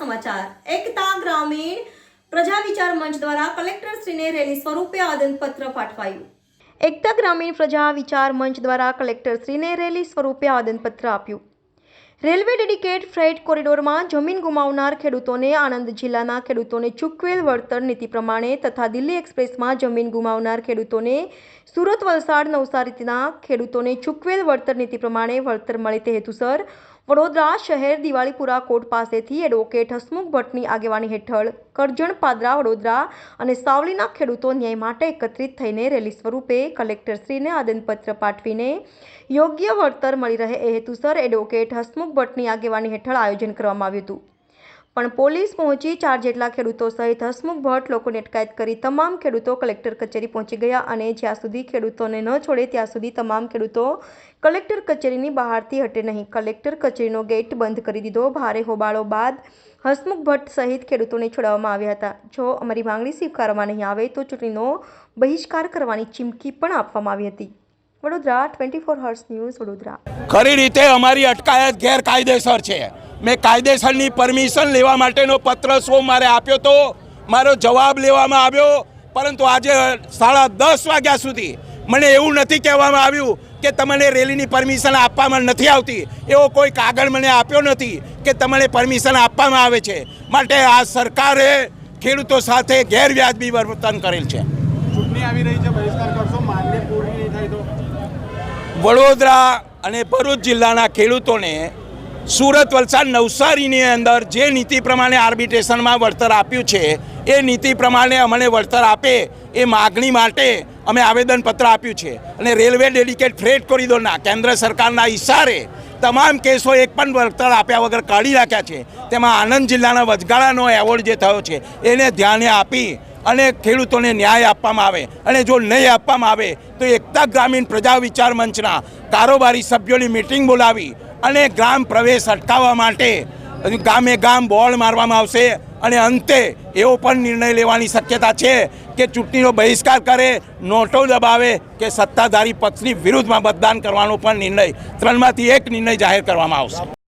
સમાચાર. એકતા ગ્રામીણ પ્રજા વિચાર મંચ દ્વારા કલેક્ટરશ્રીને રેલી સ્વરૂપે આવેદનપત્ર પાઠવાયું. એકતા ગ્રામીણ પ્રજા વિચાર મંચ દ્વારા કલેક્ટરશ્રીને રેલી સ્વરૂપે આવેદનપત્ર આપ્યું. રેલવે ડેડિકેટ ફ્રેટ કોરિડોરમાં જમીન ગુમાવનાર ખેડૂતોને આણંદ જિલ્લાના ખેડૂતોને ચૂકવેલ વળતર નીતિ પ્રમાણે તથા દિલ્હી એક્સપ્રેસમાં જમીન ગુમાવનાર ખેડૂતોને સુરત વલસાડ નવસારીના ખેડૂતોને ચૂકવેલ વળતર નીતિ પ્રમાણે વળતર મળે તે હેતુસર વડોદરા શહેર દિવાળીપુરા કોર્ટ પાસેથી એડવોકેટ હસમુખ ભટ્ટની આગેવાની હેઠળ કરજણ પાદરા વડોદરા અને સાવલીના ખેડૂતો ન્યાય માટે એકત્રિત થઈને રેલી સ્વરૂપે કલેક્ટરશ્રીને આદનપત્ર પાઠવીને યોગ્ય વળતર મળી રહે એ હેતુસર એડવોકેટ હસમુખ ભટ્ટની આગેવાની હેઠળ આયોજન કરવામાં આવ્યું હતું. પણ પોલીસ પહોંચી ચાર જેટલા ખેડૂતો સહિત હસમુખ ભટ્ટ લોકોને અટકાયત કરી તમામ ખેડૂતો કલેક્ટર કચેરી પહોંચી ગયા અને જ્યાં સુધી ખેડૂતોને ન છોડે ત્યાં સુધી તમામ ખેડૂતો કલેક્ટર કચેરીની બહારથી હટે નહીં. કલેક્ટર કચેરીનો ગેટ બંધ કરી દીધો. ભારે હોબાળો બાદ હસમુખ ભટ્ટ સહિત ખેડૂતોને છોડાવવામાં આવ્યા હતા. જો અમારી માંગણી સ્વીકારવામાં નહીં આવે તો ચૂંટણીનો બહિષ્કાર કરવાની ચીમકી પણ આપવામાં આવી હતી. Vadodara twenty four hours news Vadodara. ખરી રીતે અમારી અટકાયત ગેરકાયદેસર છે. મેં કાયદેસરની પરમિશન લેવા માટેનો પત્ર શો મારે આપ્યો તો? મારો જવાબ લેવામાં આવ્યો પરંતુ આજે સાડા દસ વાગ્યા સુધી મને એવું નથી કહેવામાં આવ્યું કે તમને રેલીની પરમિશન આપવામાં નથી આવતી. એવો કોઈ કાગળ મને આપ્યો નથી કે તમને પરમિશન આપવામાં આવે છે. માટે આ સરકારે ખેડૂતો સાથે ગેરવ્યાજબી વર્તન કરેલ છે. વડોદરા અને ભરૂચ જિલ્લાના ખેડૂતોને સુરત વલસાડ નવસારીની અંદર જે નીતિ પ્રમાણે આર્બિટ્રેશનમાં વળતર આપ્યું છે, એ નીતિ પ્રમાણે અમને વળતર આપે એ માગણી માટે અમે આવેદનપત્ર આપ્યું છે. અને રેલવે ડેડિકેટ ફ્રેટ કોરિડોરના કેન્દ્ર સરકારના ઇશારે તમામ કેસો એક પણ વળતર આપ્યા વગર કાઢી નાખ્યા છે. તેમાં આણંદ જિલ્લાના વચગાળાનો એવોર્ડ જે થયો છે, એને ધ્યાને આપી અને ખેડૂતોને ન્યાય આપવામાં આવે. અને જો નહીં આપવામાં આવે, તો એકતા ગ્રામીણ પ્રજા વિચાર મંચના કારોબારી સભ્યોની મિટિંગ બોલાવી અને ગ્રામ પ્રવેશ અટકાવવા માટે ગામે ગામ બોર્ડ મારવામાં આવશે. અને અંતે એવો પણ નિર્ણય લેવાની શક્યતા છે કે ચૂંટણીનો બહિષ્કાર કરે, નોટો દબાવે કે સત્તાધારી પક્ષની વિરુદ્ધમાં મતદાન કરવાનો પણ નિર્ણય ત્રણમાંથી એક નિર્ણય જાહેર કરવામાં આવશે.